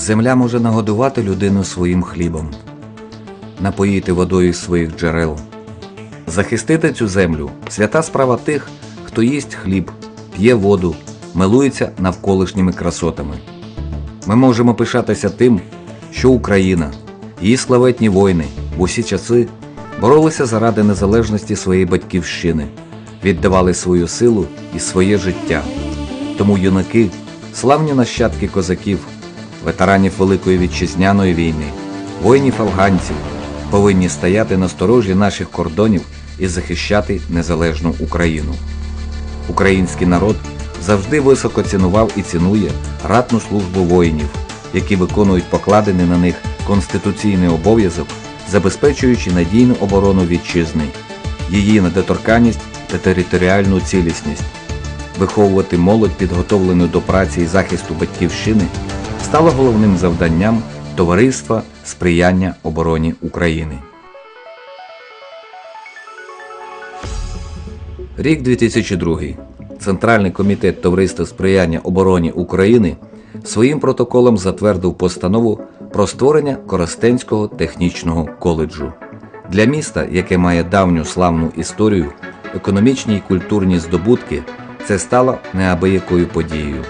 Земля може нагодувати людину своїм хлібом, напоїти водою з своїх джерел. Захистити цю землю свята справа тих, хто їсть хліб, п'є воду, милується навколишніми красотами. Ми можемо пишатися тим, що Україна, її славетні воїни в усі часи боролися заради незалежності своєї батьківщини, віддавали свою силу і своє життя. Тому юнаки, славні нащадки козаків, ветеранів Великої Вітчизняної війни, воїнів-афганців повинні стояти на сторожі наших кордонів і захищати незалежну Україну. Український народ завжди високо цінував і цінує ратну службу воїнів, які виконують покладений на них конституційний обов'язок, забезпечуючи надійну оборону вітчизни, її недоторканність та територіальну цілісність. Виховувати молодь, підготовлену до праці і захисту батьківщини, стало головним завданням товариства сприяння обороні України. Рік 2002. Центральний комітет Товариства сприяння обороні України своїм протоколом затвердив постанову про створення Коростенського технічного коледжу. Для міста, яке має давню славну історію, економічні і культурні здобутки, це стало неабиякою подією.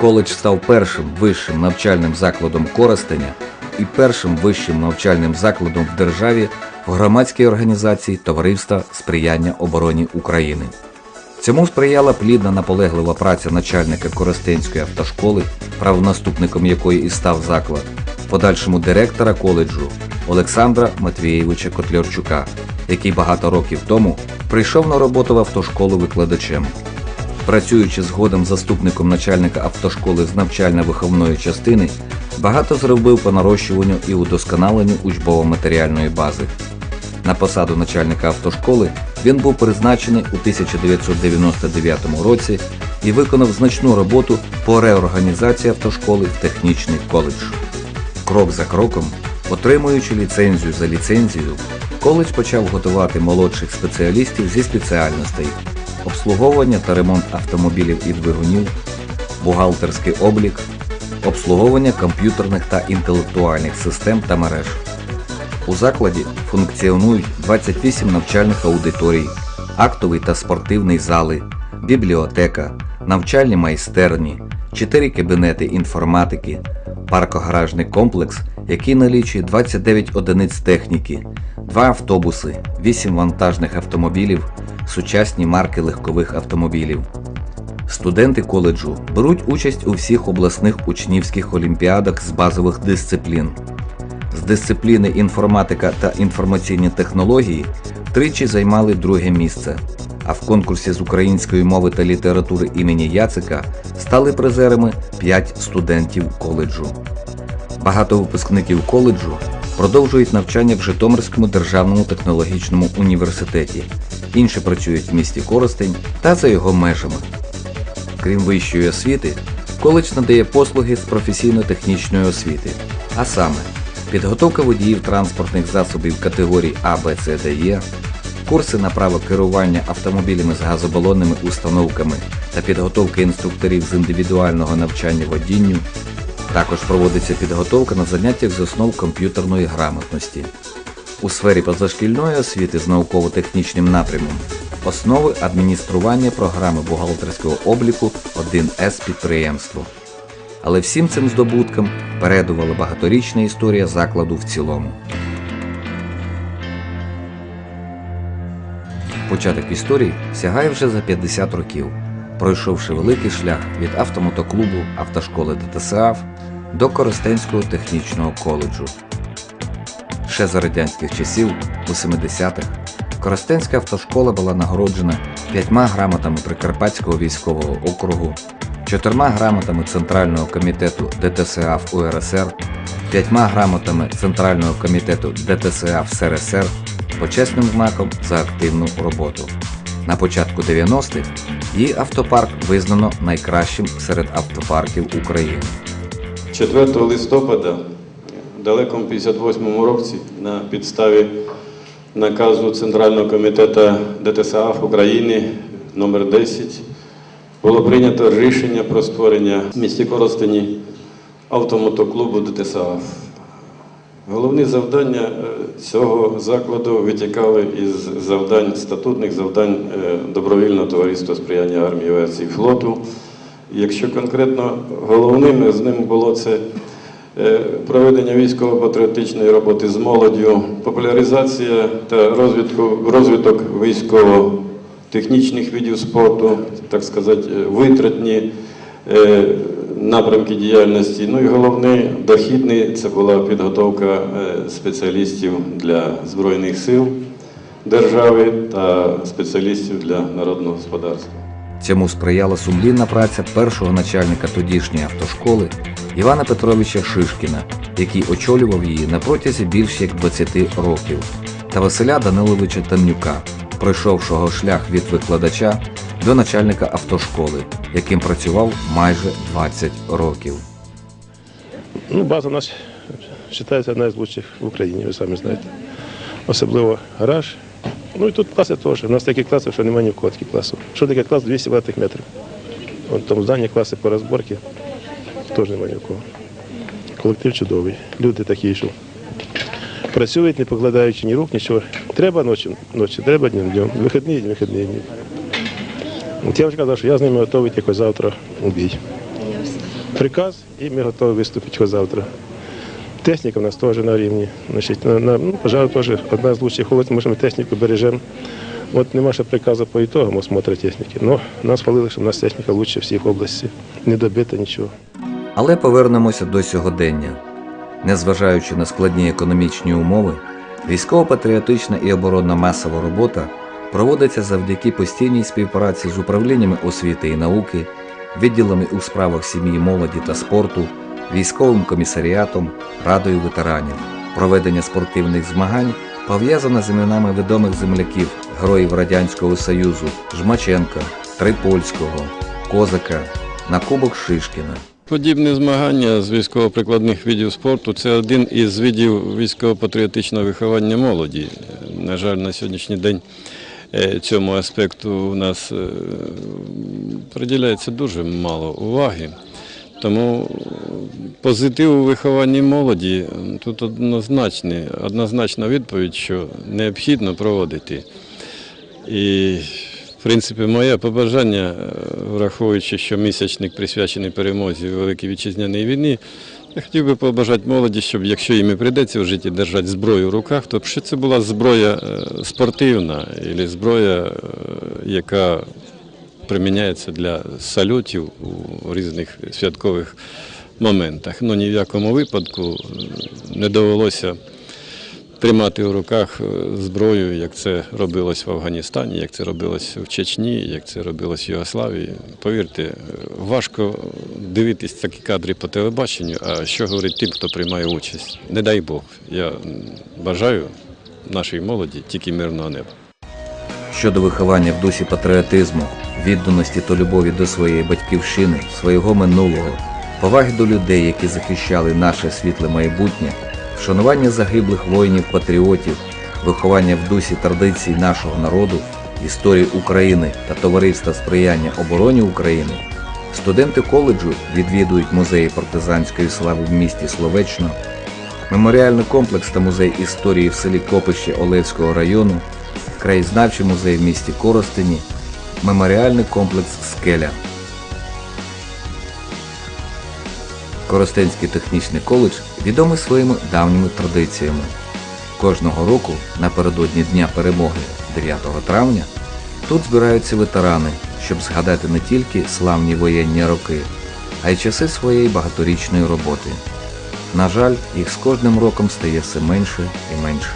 Коледж став першим вищим навчальним закладом Коростеня і першим вищим навчальним закладом в державі в громадській організації Товариства сприяння обороні України. Цьому сприяла плідна наполеглива праця начальника Коростенської автошколи, правонаступником якої і став заклад, подальшому директора коледжу Олександра Матвієвича Котлярчука, який багато років тому прийшов на роботу в автошколу викладачем. Працюючи згодом заступником начальника автошколи з навчально-виховної частини, багато зробив по нарощуванню і удосконаленню учбово-матеріальної бази. На посаду начальника автошколи він був призначений у 1999 році і виконав значну роботу по реорганізації автошколи в технічний коледж. Крок за кроком, отримуючи ліцензію за ліцензією, коледж почав готувати молодших спеціалістів зі спеціальностей обслуговування та ремонт автомобілів і двигунів, бухгалтерський облік, обслуговування комп'ютерних та інтелектуальних систем та мереж. У закладі функціонують 28 навчальних аудиторій, актовий та спортивний зали, бібліотека, навчальні майстерні, 4 кабінети інформатики, паркогаражний комплекс, який налічує 29 одиниць техніки, 2 автобуси, 8 вантажних автомобілів, сучасні марки легкових автомобілів. Студенти коледжу беруть участь у всіх обласних учнівських олімпіадах з базових дисциплін. З дисципліни інформатика та інформаційні технології тричі займали друге місце, а в конкурсі з української мови та літератури імені Яцика стали призерами 5 студентів коледжу. Багато випускників коледжу продовжують навчання в Житомирському державному технологічному університеті. Інші працюють в місті Коростень та за його межами. Крім вищої освіти, коледж надає послуги з професійно-технічної освіти, а саме підготовка водіїв транспортних засобів категорій А, Б, С, Д, Е, курси на право керування автомобілями з газобалонними установками та підготовка інструкторів з індивідуального навчання водінню. Також проводиться підготовка на заняттях з основ комп'ютерної грамотності. У сфері позашкільної освіти з науково-технічним напрямом основи адміністрування програми бухгалтерського обліку 1С підприємство. Але всім цим здобуткам передувала багаторічна історія закладу в цілому. Початок історії сягає вже за 50 років, пройшовши великий шлях від автомотоклубу автошколи ДТСАФ до Коростенського технічного коледжу. Ще за радянських часів, у 70-х, Коростенська автошкола була нагороджена п'ятьма грамотами Прикарпатського військового округу, чотирма грамотами Центрального комітету ДТСАФ УРСР, п'ятьма грамотами Центрального комітету ДТСАФ СРСР, почесним знаком за активну роботу. На початку 90-х її автопарк визнано найкращим серед автопарків України. 4 листопада в далекому 58 році на підставі наказу Центрального комітету ДТСАФ України номер 10 було прийнято рішення про створення в місті Коростені автомотоклубу ДТСАФ. Головні завдання е, цього закладу витікали із завдань, статутних завдань е, добровільного товариства сприяння армії, авіації флоту. Якщо конкретно головним з ним було це е, проведення військово-патріотичної роботи з молоддю, популяризація та розвитку, розвиток військово-технічних видів спорту, так сказати, витратні напрямки діяльності. Ну і головне, дохідний це була підготовка е, спеціалістів для Збройних сил держави та спеціалістів для народного господарства. Цьому сприяла сумлінна праця першого начальника тодішньої автошколи Івана Петровича Шишкіна, який очолював її на протязі більш як 20 років, та Василя Даниловича Танюка, пройшовшого шлях від викладача до начальника автошколи, яким працював майже 20 років. Ну, база у нас вважається одна з лучших в Україні, ви самі знаєте. Особливо гараж. Ну і тут класи теж. У нас такі класи, що немає ні в кого таких класів. Що таке клас 200 квадратних метрів? Вон там здані класи по розборці, теж немає ні в кого. Колектив чудовий. Люди такі, що працюють, не покладаючи ні рук, нічого. Треба ночі, ночі, треба днем, днем. Вихідні, вихідні дні. От я вже казав, що я з ними готовий тільки завтра у бій приказ, і ми готові виступити завтра. Техніка в нас теж на рівні. Значить, на, на, ну, пожалуй, теж одна з лучших що ми техніку бережемо. От нема ще приказу по ітогам осмотру техніки. Ну, нас хвалили, що в нас техніка лучше всіх області. Не добита нічого. Але повернемося до сьогодення. Незважаючи на складні економічні умови, військово-патріотична і оборонна масова робота проводиться завдяки постійній співпраці з управліннями освіти і науки, відділами у справах сім'ї, молоді та спорту, військовим комісаріатом, радою ветеранів. Проведення спортивних змагань пов'язане з іменами відомих земляків, героїв Радянського Союзу Жмаченка, Трипольського, Козака на Кубок Шишкіна. Подібне змагання з військово-прикладних видів спорту це один із видів військово-патріотичного виховання молоді. На жаль, на сьогоднішній день цьому аспекту у нас е, приділяється дуже мало уваги. Тому позитив у вихованні молоді тут однозначний, однозначна відповідь, що необхідно проводити. І, в принципі, моє побажання, е, враховуючи, що місячник присвячений перемозі Великій Вітчизняній війні, я хотів би побажати молоді, щоб якщо їм і прийдеться в житті держати зброю в руках, то щоб це була зброя е, спортивна, або зброя, е, яка приміняється для салютів у різних святкових моментах. Ну ні в якому випадку е, не довелося тримати в руках е, зброю, як це робилось в Афганістані, як це робилось в Чечні, як це робилось в Югославії. Повірте, е, важко дивитись такі кадри по телебаченню, а що говорить тим, хто приймає участь. Не дай Бог. Я бажаю нашій молоді тільки мирного неба. Щодо виховання в дусі патріотизму, відданості та любові до своєї батьківщини, свого минулого, поваги до людей, які захищали наше світле майбутнє, вшанування загиблих воїнів-патріотів, виховання в дусі традицій нашого народу, історії України та товариства сприяння обороні України, студенти коледжу відвідують музеї партизанської слави в місті Словечно, меморіальний комплекс та музей історії в селі Копище Олевського району, краєзнавчий музей в місті Коростені, меморіальний комплекс Скеля. Коростенський технічний коледж відомий своїми давніми традиціями. Кожного року, напередодні Дня перемоги 9 травня, тут збираються ветерани, щоб згадати не тільки славні воєнні роки, а й часи своєї багаторічної роботи. На жаль, їх з кожним роком стає все менше і менше.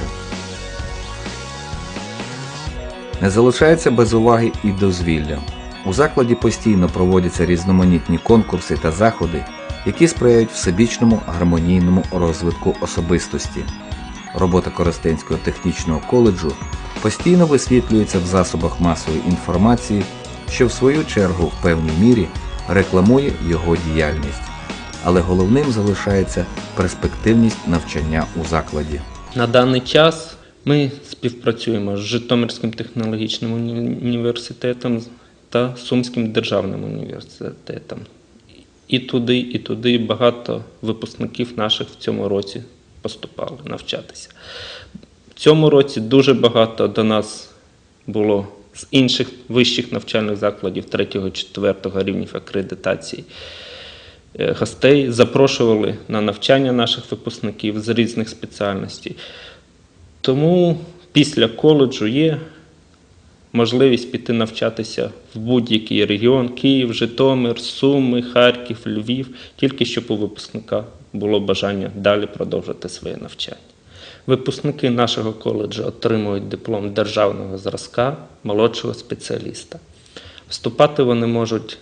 Не залишається без уваги і дозвілля. У закладі постійно проводяться різноманітні конкурси та заходи, які сприяють всебічному гармонійному розвитку особистості. Робота Коростенського технічного коледжу постійно висвітлюється в засобах масової інформації, що в свою чергу в певній мірі рекламує його діяльність. Але головним залишається перспективність навчання у закладі. На даний час ми співпрацюємо з Житомирським технологічним університетом та Сумським державним університетом. І туди, і туди багато випускників наших в цьому році поступали навчатися. В цьому році дуже багато до нас було з інших вищих навчальних закладів 3-4 рівнів акредитації е, гостей, запрошували на навчання наших випускників з різних спеціальностей. Тому після коледжу є можливість піти навчатися в будь-який регіон Київ, Житомир, Суми, Харків, Львів, тільки щоб у випускника було бажання далі продовжити своє навчання. Випускники нашого коледжу отримують диплом державного зразка молодшого спеціаліста. Вступати вони можуть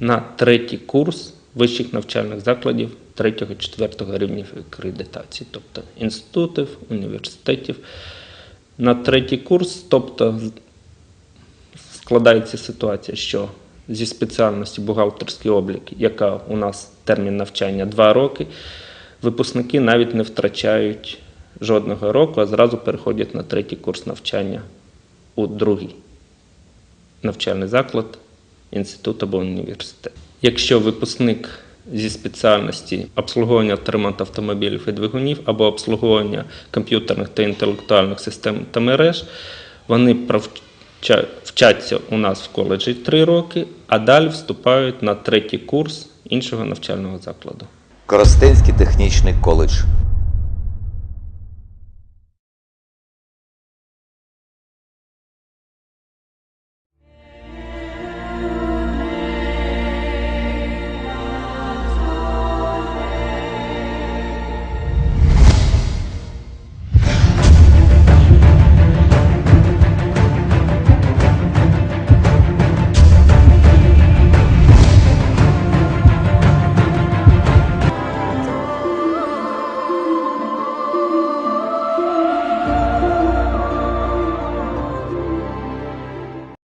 на третій курс вищих навчальних закладів 3-4 рівнів акредитації, тобто інститутів, університетів. На третій курс, тобто складається ситуація, що зі спеціальності бухгалтерський облік, яка у нас термін навчання 2 роки, випускники навіть не втрачають жодного року, а зразу переходять на третій курс навчання у другий навчальний заклад, інститут або університет. Якщо випускник зі спеціальності обслуговування та ремонт автомобілів і двигунів або обслуговування комп'ютерних та інтелектуальних систем та мереж, вони вчаться у нас в коледжі 3 роки, а далі вступають на третій курс іншого навчального закладу. Коростенський технічний коледж